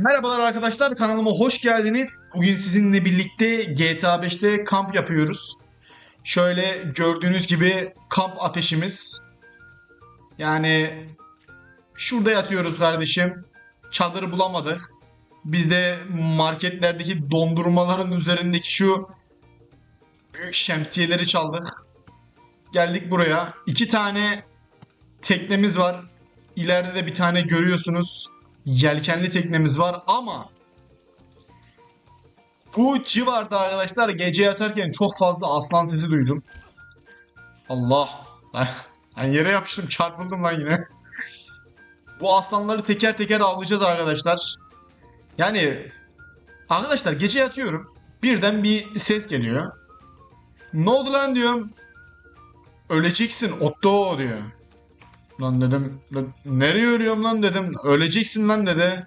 Merhabalar arkadaşlar kanalıma hoş geldiniz. Bugün sizinle birlikte GTA 5'te kamp yapıyoruz. Şöyle gördüğünüz gibi kamp ateşimiz. Yani şurada yatıyoruz kardeşim. Çadırı bulamadık. Biz de marketlerdeki dondurmaların üzerindeki şu büyük şemsiyeleri çaldık. Geldik buraya. İki tane teknemiz var. İleride de bir tane görüyorsunuz yelkenli teknemiz var ama bu civarda arkadaşlar gece yatarken çok fazla aslan sesi duydum. Allah. Ben yere yapıştım çarpıldım lan yine. Bu aslanları teker teker avlayacağız arkadaşlar. Yani arkadaşlar gece yatıyorum. Birden bir ses geliyor. Ne oldu lan diyorum. Öleceksin Otto diyor. Lan dedim nereye ölüyorum lan dedim. Öleceksin lan dedi.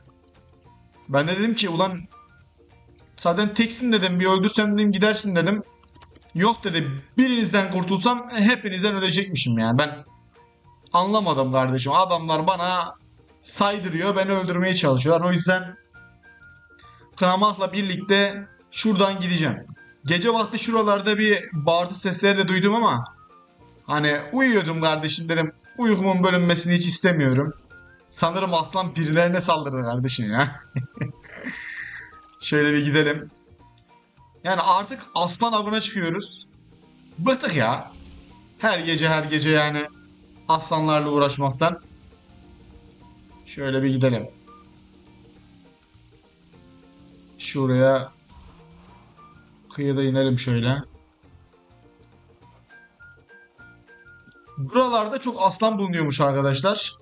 Ben de dedim ki ulan zaten teksin dedim bir öldürsem dedim gidersin dedim. Yok dedi birinizden kurtulsam hepinizden ölecekmişim yani ben anlamadım kardeşim. Adamlar bana saydırıyor beni öldürmeye çalışıyorlar. O yüzden Kınamak'la birlikte şuradan gideceğim. Gece vakti şuralarda bir bağırtı sesleri de duydum ama Hani uyuyordum kardeşim dedim. Uykumun bölünmesini hiç istemiyorum. Sanırım aslan birilerine saldırdı kardeşim ya. Şöyle bir gidelim. Yani artık aslan avına çıkıyoruz. Bıktık ya. Her gece her gece yani aslanlarla uğraşmaktan. Şöyle bir gidelim. Şuraya kıyıda inelim şöyle. Buralarda çok aslan bulunuyormuş arkadaşlar.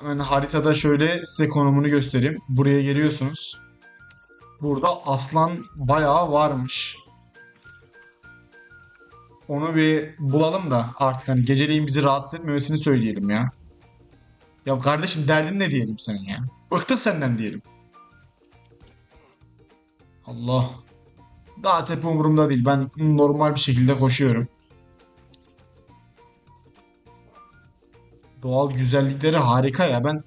Hemen haritada şöyle size konumunu göstereyim. Buraya geliyorsunuz. Burada aslan bayağı varmış. Onu bir bulalım da artık hani geceleyin bizi rahatsız etmemesini söyleyelim ya. Ya kardeşim derdin ne diyelim sen ya? Bıktık senden diyelim. Allah. Daha tepe umurumda değil. Ben normal bir şekilde koşuyorum. Doğal güzellikleri harika ya. Ben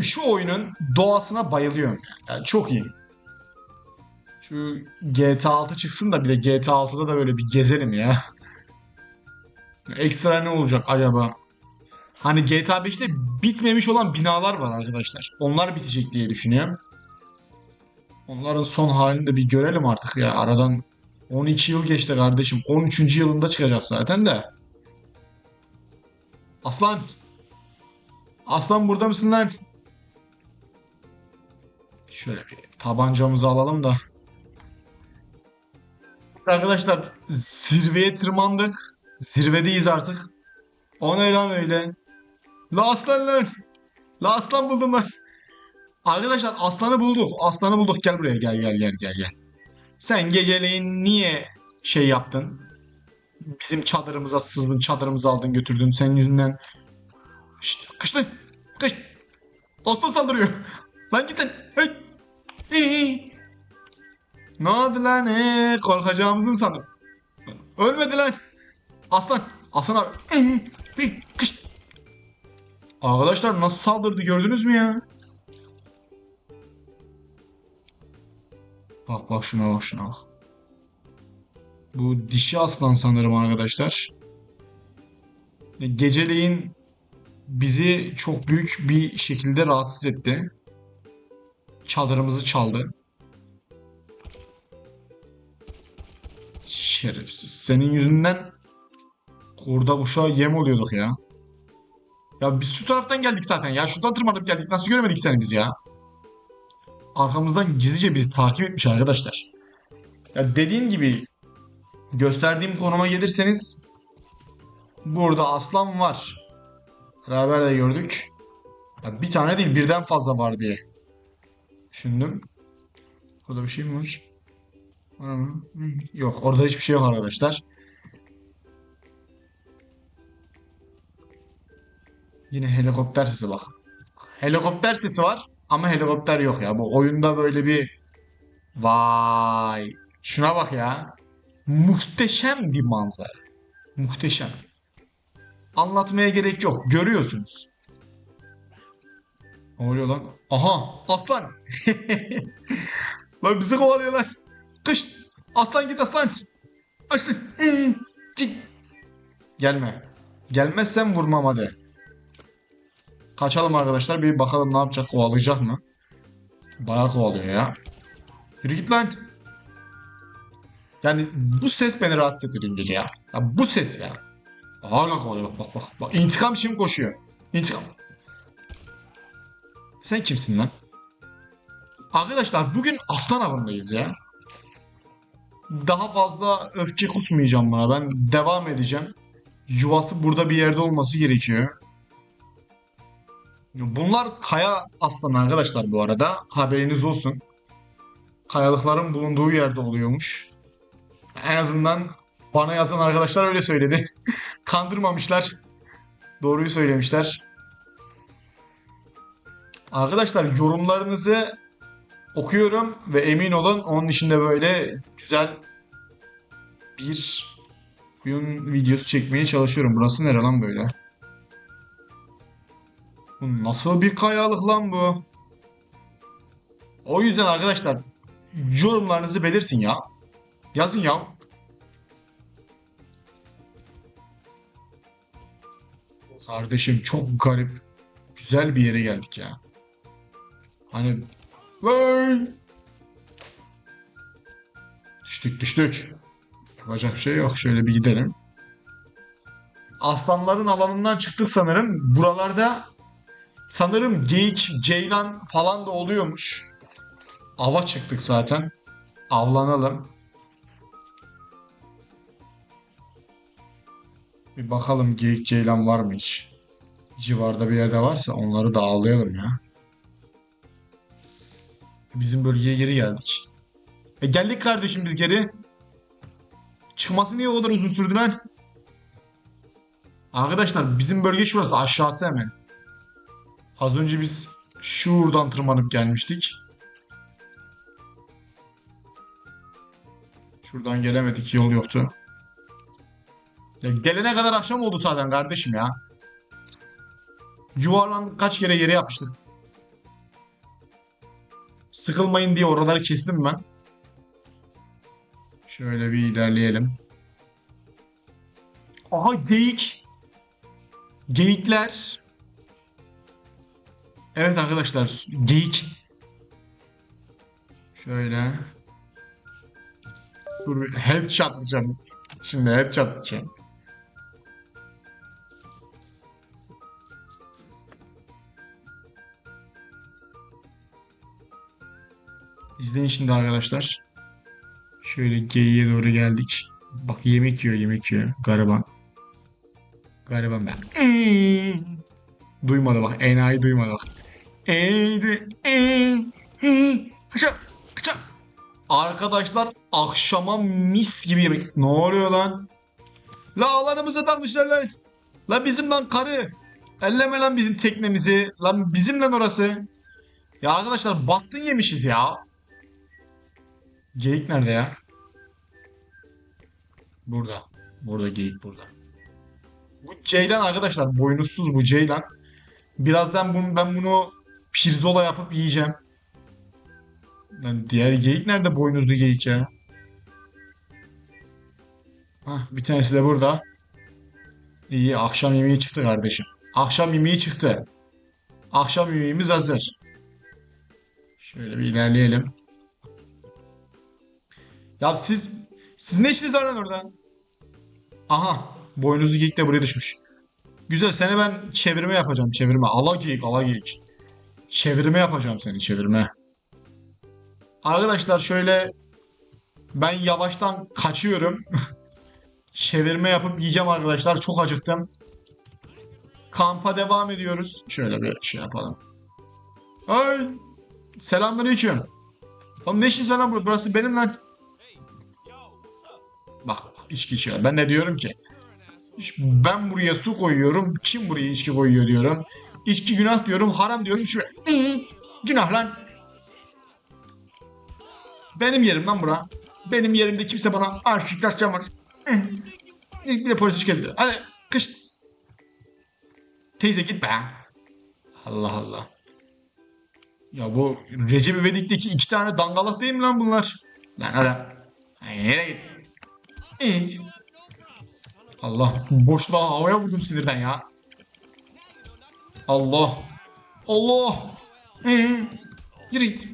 şu oyunun doğasına bayılıyorum. ya. Yani çok iyi. Şu GTA 6 çıksın da bile GTA 6'da da böyle bir gezelim ya. Ekstra ne olacak acaba? Hani GTA 5'te bitmemiş olan binalar var arkadaşlar. Onlar bitecek diye düşünüyorum. Onların son halini de bir görelim artık ya. Aradan 12 yıl geçti kardeşim. 13. yılında çıkacak zaten de. Aslan. Aslan burada mısın lan? Şöyle bir tabancamızı alalım da. Arkadaşlar zirveye tırmandık. Zirvedeyiz artık. O ne lan öyle? La aslan lan. La aslan buldum ben. Arkadaşlar aslanı bulduk. Aslanı bulduk. Gel buraya gel gel gel gel gel. Sen geceleyin niye şey yaptın? Bizim çadırımıza sızdın, çadırımızı aldın götürdün. Senin yüzünden Şşt, kış lan. Kış. Aslan saldırıyor. Lan gidin. Hey, hey. Ne oldu lan? Ee, korkacağımızı mı sandın? Ölmedi lan. Aslan. Aslan abi. Hey, hey, kış. Arkadaşlar nasıl saldırdı gördünüz mü ya? Bak bak şuna bak şuna bak. Bu dişi aslan sanırım arkadaşlar. Geceleyin bizi çok büyük bir şekilde rahatsız etti. Çadırımızı çaldı. Şerefsiz. Senin yüzünden kurda kuşağa yem oluyorduk ya. Ya biz şu taraftan geldik zaten ya. Şuradan tırmanıp geldik. Nasıl göremedik seni biz ya? Arkamızdan gizlice bizi takip etmiş arkadaşlar. Ya dediğim gibi gösterdiğim konuma gelirseniz burada aslan var. Beraber de gördük. Ya bir tane değil birden fazla var diye. Düşündüm. Burada bir şey mi var? Var mı? Yok orada hiçbir şey yok arkadaşlar. Yine helikopter sesi bak. Helikopter sesi var ama helikopter yok ya. Bu oyunda böyle bir vay. Şuna bak ya. Muhteşem bir manzara. Muhteşem. Anlatmaya gerek yok. Görüyorsunuz. Ne oluyor lan? Aha aslan. lan bizi kovalıyorlar. Kış. Aslan git aslan. Aslan. Git. Gelme. Gelmezsen vurmam hadi. Kaçalım arkadaşlar. Bir bakalım ne yapacak. Kovalayacak mı? Bayağı kovalıyor ya. Yürü git lan. Yani bu ses beni rahatsız etti dün gece ya. ya bu ses ya. Hala kovalıyor bak bak bak. bak. İntikam için koşuyor. İntikam. Sen kimsin lan? Arkadaşlar bugün aslan avındayız ya. Daha fazla öfke kusmayacağım buna. Ben devam edeceğim. Yuvası burada bir yerde olması gerekiyor. Bunlar kaya aslan arkadaşlar bu arada. Haberiniz olsun. Kayalıkların bulunduğu yerde oluyormuş. En azından bana yazan arkadaşlar öyle söyledi. Kandırmamışlar. Doğruyu söylemişler. Arkadaşlar yorumlarınızı okuyorum ve emin olun onun içinde böyle güzel bir oyun videosu çekmeye çalışıyorum. Burası nere lan böyle? Bu nasıl bir kayalık lan bu? O yüzden arkadaşlar yorumlarınızı belirsin ya. Yazın ya. Kardeşim çok garip. Güzel bir yere geldik ya. Hani Vay! Düştük düştük. Yapacak bir şey yok. Şöyle bir gidelim. Aslanların alanından çıktık sanırım. Buralarda sanırım geyik, ceylan falan da oluyormuş. Ava çıktık zaten. Avlanalım. Bir bakalım geyik, ceylan var mı hiç? Civarda bir yerde varsa onları da avlayalım ya. Bizim bölgeye geri geldik. E geldik kardeşim biz geri. Çıkması niye o kadar uzun sürdü lan? Arkadaşlar bizim bölge şurası aşağısı hemen. Az önce biz şuradan tırmanıp gelmiştik. Şuradan gelemedik yol yoktu. Ya gelene kadar akşam oldu zaten kardeşim ya. Yuvarlandık kaç kere yere yapıştık. Sıkılmayın diye oraları kestim ben. Şöyle bir ilerleyelim. Aha geyik. Geyikler. Evet arkadaşlar geyik. Şöyle. Dur bir headshot diyeceğim. Şimdi headshot diyeceğim. İzleyin şimdi arkadaşlar. Şöyle geyiğe doğru geldik. Bak yemek yiyor yemek yiyor. Gariban. Gariban ben. Eee. Duymadı bak. Enayi duymadı bak. Eee. Eee. Eee. Kaça. Kaça. Arkadaşlar akşama mis gibi yemek. Ne oluyor lan? La alanımıza dalmışlar lan. La bizim lan karı. Elleme lan bizim teknemizi. Lan bizim lan orası. Ya arkadaşlar baskın yemişiz ya. Geyik nerede ya? Burada. Burada geyik burada. Bu ceylan arkadaşlar boynuzsuz bu ceylan. Birazdan bunu, ben bunu pirzola yapıp yiyeceğim. Lan diğer geyik nerede boynuzlu geyik ya? Hah, bir tanesi de burada. İyi akşam yemeği çıktı kardeşim. Akşam yemeği çıktı. Akşam yemeğimiz hazır. Şöyle bir ilerleyelim. Ya siz siz ne işiniz var lan orada? Aha boynuzlu geyik de buraya düşmüş. Güzel seni ben çevirme yapacağım çevirme. Ala geyik ala geyik. Çevirme yapacağım seni çevirme. Arkadaşlar şöyle ben yavaştan kaçıyorum. çevirme yapıp yiyeceğim arkadaşlar. Çok acıktım. Kampa devam ediyoruz. Şöyle bir şey yapalım. Ay Selamünaleyküm. Oğlum ne işin sen lan burada? Burası benim lan. Bak içki içiyor. Ben de diyorum ki ben buraya su koyuyorum. Kim buraya içki koyuyor diyorum. İçki günah diyorum. Haram diyorum. Şu günah lan. Benim yerim lan bura. Benim yerimde kimse bana arşik taşlamaz. Bir de polis geldi. Hadi kış. Teyze git be. Allah Allah. Ya bu Recep İvedik'teki iki tane dangalak değil mi lan bunlar? Lan hadi. Yere git. Hiç. Allah boşluğa havaya vurdum sinirden ya. Allah. Allah. Ee, yürü git.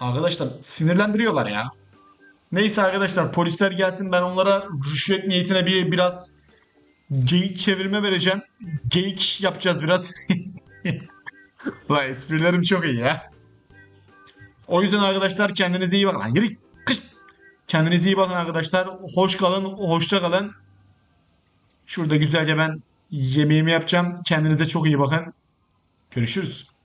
Arkadaşlar sinirlendiriyorlar ya. Neyse arkadaşlar polisler gelsin ben onlara rüşvet niyetine bir biraz geyik çevirme vereceğim. Geyik yapacağız biraz. Vay esprilerim çok iyi ya. O yüzden arkadaşlar kendinize iyi bakın. Yürü git. Kendinize iyi bakın arkadaşlar. Hoş kalın, hoşça kalın. Şurada güzelce ben yemeğimi yapacağım. Kendinize çok iyi bakın. Görüşürüz.